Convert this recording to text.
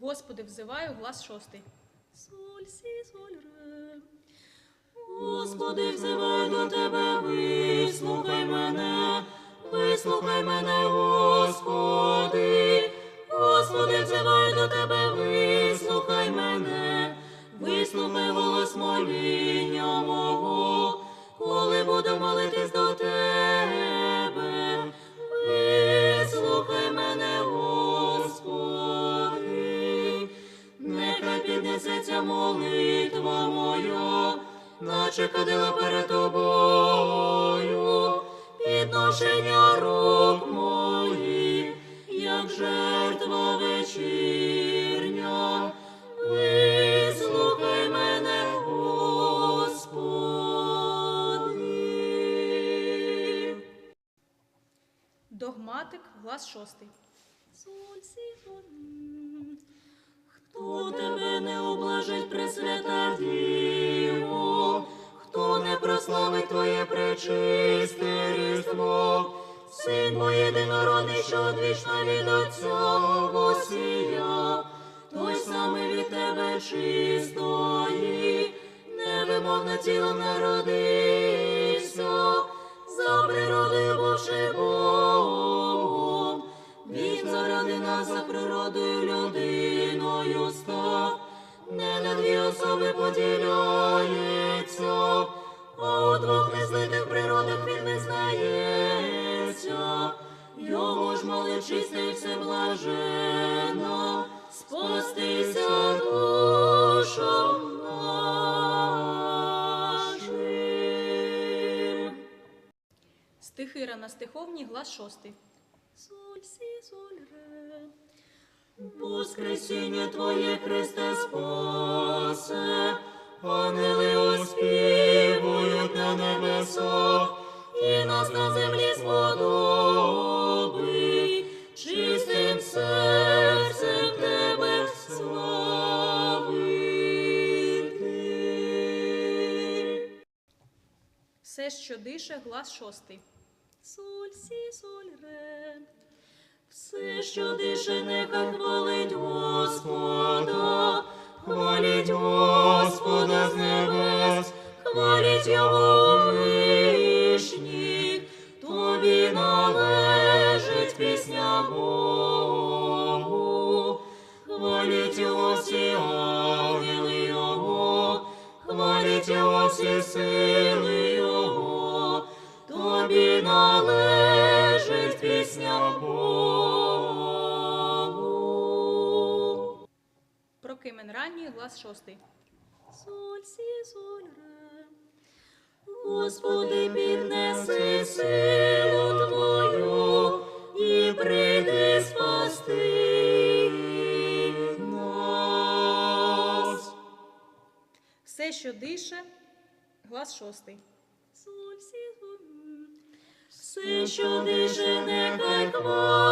Господи, взиваю, глас шостий. Соль, сі, соль, ре. Господи, взиваю до тебе, вислухай мене, вислухай мене, Господи, наче кадила перед тобою, підношення рук моїх, як жертва вечірня. Вислухай мене, Господи. Догматик, глас шостий. Хто пречисте різдво, Син мой єдинородний, що одвічно від Отця восія, той самий від тебе чистої, невимовно тілом народився, за природою бувши Богом, він заради нас за природою людиною став, не на дві особи поділяється, все блажена, спастися душам нашим. Стихира на стиховні, глас шостий. Соль, сі, соль, ре. Воскресіння Твоє, Христе, спасе, Все, що дише, глас шостий. Соль, сі, соль, ре. Все, що дише, нехай хвалить Господа, хвалить Господа з небес, хвалить Його вишніх, тобі належить пісня Богу, хвалить Його всі ангели Його, хвалить Його всі сили Прокимен ранній, глас шостий. Соль, сі, соль, ре. Господи, піднеси силу Твою і прийди спасти нас. Все, що дише, глас шостий. Соль, сі, соль, м. Все, що дише, нехай хвалить